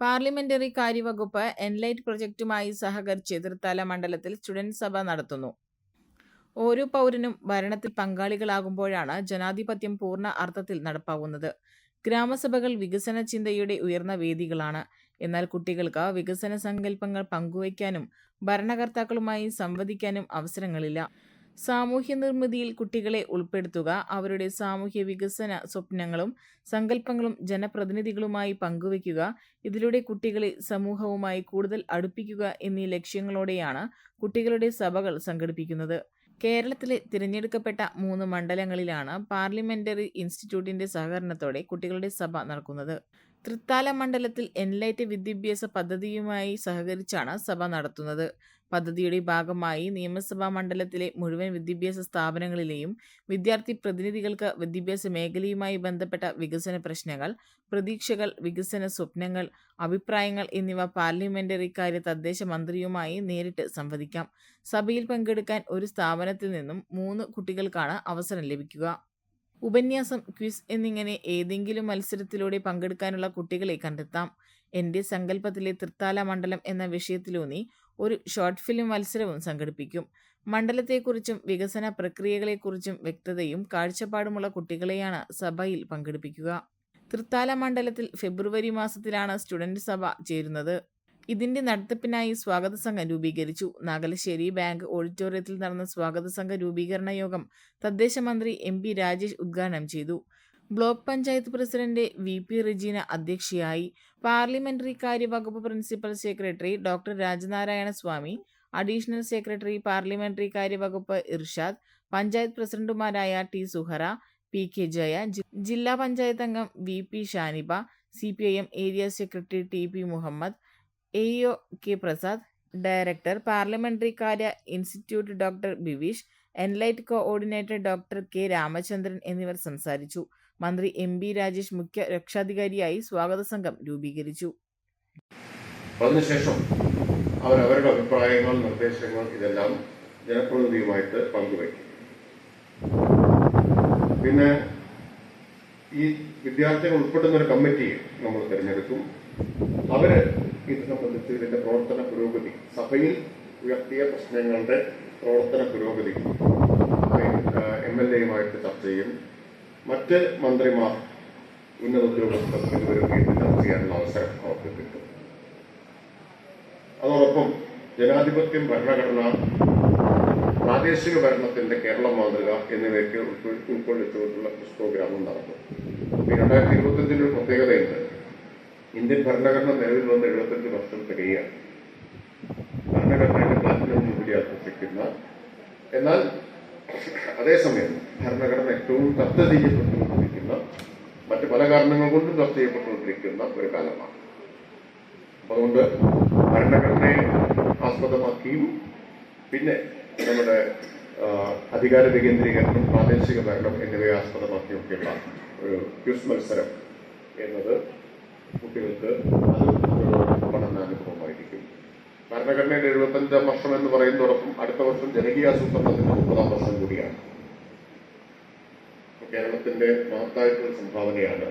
Parliamentary കാര്യവകുപ്പ് Enlight പ്രൊജക്റ്റുമായി സഹകരിച്ച് തൃത്താല മണ്ഡലത്തിൽ student സഭ നടത്തുന്നു. ഓരോ പൗരനും ഭരണത്തിൽ പങ്കാളികളാകുമ്പോഴാണ് ജനാധിപത്യം പൂർണ അർത്ഥത്തിൽ നടപ്പാവുന്നത്. ഗ്രാമസഭകൾ വികസന ചിന്തയുടെ ഉയർന്ന വേദികളാണ്. എന്നാൽ കുട്ടികൾക്ക് വികസന സങ്കല്പങ്ങൾ പങ്കുവയ്ക്കാനും ഭരണകർത്താക്കളുമായി സംവദിക്കാനും അവസരങ്ങളില്ല. സാമൂഹ്യനിർമ്മിതിയിൽ കുട്ടികളെ ഉൾപ്പെടുത്തുക, അവരുടെ സാമൂഹ്യ വികസന സ്വപ്നങ്ങളും സങ്കല്പങ്ങളും ജനപ്രതിനിധികളുമായി പങ്കുവയ്ക്കുക, ഇതിലൂടെ കുട്ടികളെ സമൂഹവുമായി കൂടുതൽ അടുപ്പിക്കുക എന്നീ ലക്ഷ്യങ്ങളോടെയാണ് കുട്ടികളുടെ സഭകൾ സംഘടിപ്പിക്കുന്നത്. കേരളത്തിലെ തിരഞ്ഞെടുക്കപ്പെട്ട മൂന്ന് മണ്ഡലങ്ങളിലാണ് പാർലമെന്ററി ഇൻസ്റ്റിറ്റ്യൂട്ടിന്റെ സഹകരണത്തോടെ കുട്ടികളുടെ സഭ നടക്കുന്നത്. തൃത്താല മണ്ഡലത്തിൽ എൻലൈറ്റ് വിദ്യാഭ്യാസ പദ്ധതിയുമായി സഹകരിച്ചാണ് സഭ നടത്തുന്നത്. പദ്ധതിയുടെ ഭാഗമായി നിയമസഭാ മണ്ഡലത്തിലെ മുഴുവൻ വിദ്യാഭ്യാസ സ്ഥാപനങ്ങളിലെയും വിദ്യാർത്ഥി പ്രതിനിധികൾക്ക് വിദ്യാഭ്യാസ മേഖലയുമായി ബന്ധപ്പെട്ട വികസന പ്രശ്നങ്ങൾ, പ്രതീക്ഷകൾ, വികസന സ്വപ്നങ്ങൾ, അഭിപ്രായങ്ങൾ എന്നിവ പാർലമെന്ററി കാര്യ തദ്ദേശ മന്ത്രിയുമായി നേരിട്ട് സംവദിക്കാം. സഭയിൽ പങ്കെടുക്കാൻ ഒരു സ്ഥാപനത്തിൽ നിന്നും മൂന്ന് കുട്ടികൾക്കാണ് അവസരം ലഭിക്കുക. ഉപന്യാസം, ക്വിസ് എന്നിങ്ങനെ ഏതെങ്കിലും മത്സരത്തിലൂടെ പങ്കെടുക്കാനുള്ള കുട്ടികളെ കണ്ടെത്താം. എന്റെ സങ്കല്പത്തിലെ തൃത്താല മണ്ഡലം എന്ന വിഷയത്തിലൂന്നി ഒരു ഷോർട്ട് ഫിലിം മത്സരവും സംഘടിപ്പിക്കും. മണ്ഡലത്തെക്കുറിച്ചും വികസന പ്രക്രിയകളെക്കുറിച്ചും വ്യക്തതയും കാഴ്ചപ്പാടുമുള്ള കുട്ടികളെയാണ് സഭയിൽ പങ്കെടുപ്പിക്കുക. തൃത്താല മണ്ഡലത്തിൽ ഫെബ്രുവരി മാസത്തിലാണ് സ്റ്റുഡന്റ് സഭ ചേരുന്നത്. ഇതിന്റെ നടത്തിപ്പിനായി സ്വാഗത സംഘം രൂപീകരിച്ചു. നാഗലശ്ശേരി ബാങ്ക് ഓഡിറ്റോറിയത്തിൽ നടന്ന സ്വാഗത സംഘ രൂപീകരണ യോഗം തദ്ദേശ മന്ത്രി എം. പി. രാജേഷ് ഉദ്ഘാടനം ചെയ്തു. Block panchayat president V. P. Rajeena അധ്യക്ഷയായി. പാർലമെന്ററി വകുപ്പ് principal secretary doctor Rajanarayana Swamy, additional secretary parliamentary വകുപ്പ് ഇർഷാദ്, പഞ്ചായത്ത് പ്രസിഡന്റുമാരായ T. Suhara, P. K. Jaya, ജില്ലാ പഞ്ചായത്ത് അംഗം V. P. Shaniba, C P I M area secretary T. P. Muhammad, AEO K. Prasad, director parliamentary കാര്യ institute doctor Bivish enlight coordinator doctor K. Ramachandran എന്നിവർ സംസാരിച്ചു. മന്ത്രി M. B. Rajesh മുഖ്യ രക്ഷാധികാരിയായി സ്വാഗത സംഘം രൂപീകരിച്ചു. അതിനുശേഷം അവരുടെ അഭിപ്രായങ്ങൾ, നിർദ്ദേശങ്ങൾ ഇതെല്ലാം ജനപ്രതിനിധിയുമായിട്ട് പങ്കുവയ്ക്കും. പിന്നെ ഈ വിദ്യാർത്ഥികൾ ഉൾപ്പെടുന്ന ഒരു കമ്മിറ്റിയെ നമ്മൾ തിരഞ്ഞെടുക്കും. അവർ ഇത് സംബന്ധിച്ച് ഇതിന്റെ പ്രവർത്തന പുരോഗതി സഭയിൽ ഉയർത്തിയ പ്രശ്നങ്ങളുടെ പ്രവർത്തന പുരോഗതി എം എൽ എയുമായിട്ട് ചർച്ച ചെയ്യും. മറ്റ് മന്ത്രിമാർ, ഉന്നത ഉദ്യോഗസ്ഥർ എന്നിവരുമായിട്ട് ചർച്ച ചെയ്യാനുള്ള അവസരം അവർക്ക് കിട്ടും. അതോടൊപ്പം ജനാധിപത്യം, ഭരണഘടന, പ്രാദേശിക ഭരണത്തിന്റെ കേരള മാതൃക എന്നിവയൊക്കെ ഉൾക്കൊള്ളിച്ചുകൊണ്ടുള്ള ക്വിസ് പ്രോഗ്രാമും നടക്കും. രണ്ടായിരത്തി ഇരുപത്തഞ്ചിന് ഒരു പ്രത്യേകതയുണ്ട്. ഇന്ത്യൻ ഭരണഘടന നിലവിൽ വന്ന് എഴുപത്തഞ്ച് വർഷം തികയാണ്. ഭരണഘടനയുടെ താല്പര്യം കൂടി ആഘോഷിക്കുന്ന എന്നാൽ അതേസമയം ഭരണഘടന ഏറ്റവും ചർച്ച ചെയ്യപ്പെട്ടുകൊണ്ടിരിക്കുന്ന മറ്റ് പല കാരണങ്ങൾ കൊണ്ടും ചർച്ച ചെയ്യപ്പെട്ടുകൊണ്ടിരിക്കുന്ന ഒരു കാലമാണ്. അതുകൊണ്ട് ഭരണഘടനയെ ആസ്പദമാക്കിയും പിന്നെ നമ്മുടെ അധികാര വികേന്ദ്രീകരണം, പ്രാദേശിക ഭരണം എന്നിവയെ ആസ്പദമാക്കിയൊക്കെയുള്ള ഒരു ക്യൂസ് മത്സരം എന്നത് കുട്ടികൾക്ക് പഠനാനുഭവമായിരിക്കും. ഭരണഘടനയുടെ എഴുപത്തഞ്ചാം വർഷം എന്ന് പറയുന്നതോടൊപ്പം അടുത്ത വർഷം ജനകീയാസൂത്രണത്തിന്റെ മുപ്പതാം വർഷം കൂടിയാണ്. കേരളത്തിന്റെ മഹത്തായിട്ടുള്ള സംഭാവനയാണ്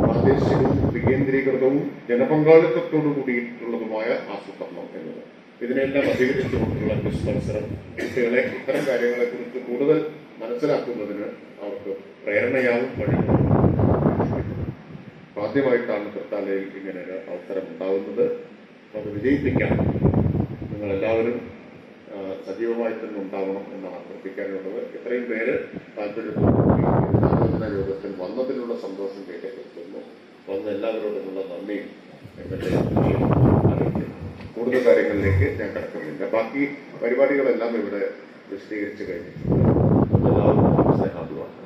പ്രാദേശികവും വികേന്ദ്രീകൃതവും ജനപങ്കാളിത്തത്തോടു കൂടിയിട്ടുള്ളതുമായ ആസൂത്രണം എന്നത്. ഇതിനെല്ലാം അധികരിച്ചുകൊണ്ടുള്ള ക്രിസ് മത്സരം കുട്ടികളെ ഇത്തരം കാര്യങ്ങളെക്കുറിച്ച് കൂടുതൽ മനസ്സിലാക്കുന്നതിന് അവർക്ക് പ്രേരണയാവും, വഴിമാറും. ആദ്യമായിട്ടാണ് തൃത്താലയിൽ ഇങ്ങനെ ഒരു അവസരം ഉണ്ടാവുന്നത്. അത് വിജയിപ്പിക്കാൻ നിങ്ങളെല്ലാവരും സജീവമായി തന്നെ ഉണ്ടാവണം എന്നാണ് അഭ്യർത്ഥിക്കാനുള്ളത്. ഇത്രയും പേര് താല്പര്യപ്പെടുന്ന യോഗത്തിൽ വന്നതിലുള്ള സന്തോഷം രേഖപ്പെടുത്തുന്നു. വന്ന എല്ലാവരോടുമുള്ള നന്ദിയും. കൂടുതൽ കാര്യങ്ങളിലേക്ക് ഞാൻ കടക്കുന്നില്ല. ബാക്കി പരിപാടികളെല്ലാം ഇവിടെ വിശദീകരിച്ചു കഴിഞ്ഞു എല്ലാവർക്കും സ്നേഹാഭിവാദം.